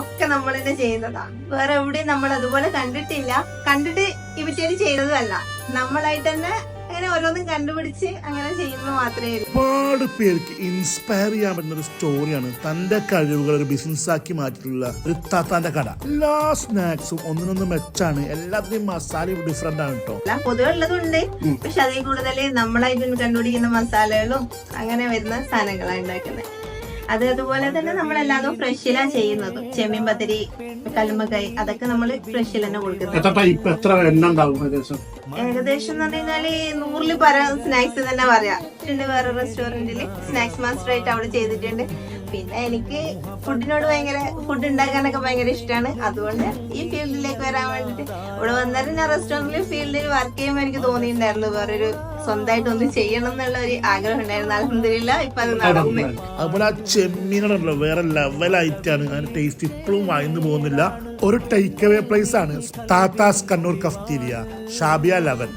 ഒക്കെ നമ്മൾ തന്നെ ചെയ്യുന്നതാണ് വേറെ എവിടെയും നമ്മൾ അതുപോലെ കണ്ടിട്ടില്ല. കണ്ടിട്ട് ഇവറ്റേര് ചെയ്തതല്ല നമ്മളായിട്ട് തന്നെ അങ്ങനെ ഓരോന്നും കണ്ടുപിടിച്ച് അങ്ങനെ ചെയ്യുന്നത് മാത്രമേ ഒരുപാട് പേർക്ക് ഇൻസ്പയർ ചെയ്യാൻ പറ്റുന്ന ഒരു സ്റ്റോറിയാണ് തന്റെ കഴിവുകൾ ഒരു ബിസിനസ് ആക്കി മാറ്റിയിട്ടുള്ള ഒരു താത്താന്റെ കട. എല്ലാ സ്നാക്സും ഒന്നിനൊന്നും മെച്ചാണ്. എല്ലാത്തിന്റെയും മസാല ഡിഫറെന്റ് ആണ് കേട്ടോ എല്ലാം പൊതുവെ ഉള്ളതുണ്ട്. പക്ഷെ അതിൽ കൂടുതൽ നമ്മളായിട്ട് കണ്ടുപിടിക്കുന്ന മസാലകളും അങ്ങനെ വരുന്ന സാധനങ്ങളാണ് ഉണ്ടാക്കുന്നത്. അത് അതുപോലെ തന്നെ നമ്മൾ എല്ലാതും ഫ്രഷിലാണ് ചെയ്യുന്നത്. ചെമ്മീൻ പത്തിരി കല്ലുമ്മക്കായി അതൊക്കെ നമ്മൾ ഫ്രഷിൽ തന്നെ കൊടുക്കുന്നത്. ഏകദേശം? ഏകദേശം എന്ന് പറഞ്ഞു കഴിഞ്ഞാൽ നൂറിൽ പര സ്നാക്സ് തന്നെ പറയാം. വേറെ റെസ്റ്റോറന്റിൽ സ്നാക്സ് മാസ്റ്റർ ആയിട്ട് അവിടെ ചെയ്തിട്ടുണ്ട്. പിന്നെ എനിക്ക് ഫുഡിനോട് ഭയങ്കര ഫുഡ് ഉണ്ടാക്കാനൊക്കെ ഭയങ്കര ഇഷ്ടമാണ് അതുകൊണ്ട് ഈ ഫീൽഡിലേക്ക് വരാൻ വേണ്ടിട്ട് ഇവിടെ വന്നാലും ഞാൻ റെസ്റ്റോറന്റിൽ ഫീൽഡിൽ വർക്ക് ചെയ്യുമ്പോൾ എനിക്ക് തോന്നിയിട്ടുണ്ടായിരുന്നു വേറൊരു സ്വന്തമായിട്ട് ഒന്ന് ചെയ്യണം എന്നുള്ള ഒരു ആഗ്രഹം ഉണ്ടായിരുന്നു. അലഹമില്ല ഇപ്പൊ അത് നടന്നു. അതുപോലെ ആ ചെമ്മീനുണ്ടല്ലോ വേറെ ലെവലായിട്ടാണ് ഞാൻ ടേസ്റ്റ് ഇപ്പോഴും വായിന്ന് പോകുന്നില്ല. ഒരു ടേക്ക് അവേ പ്ലേസ് ആണ് Thathas Kannur cafeteria Shabiya eleven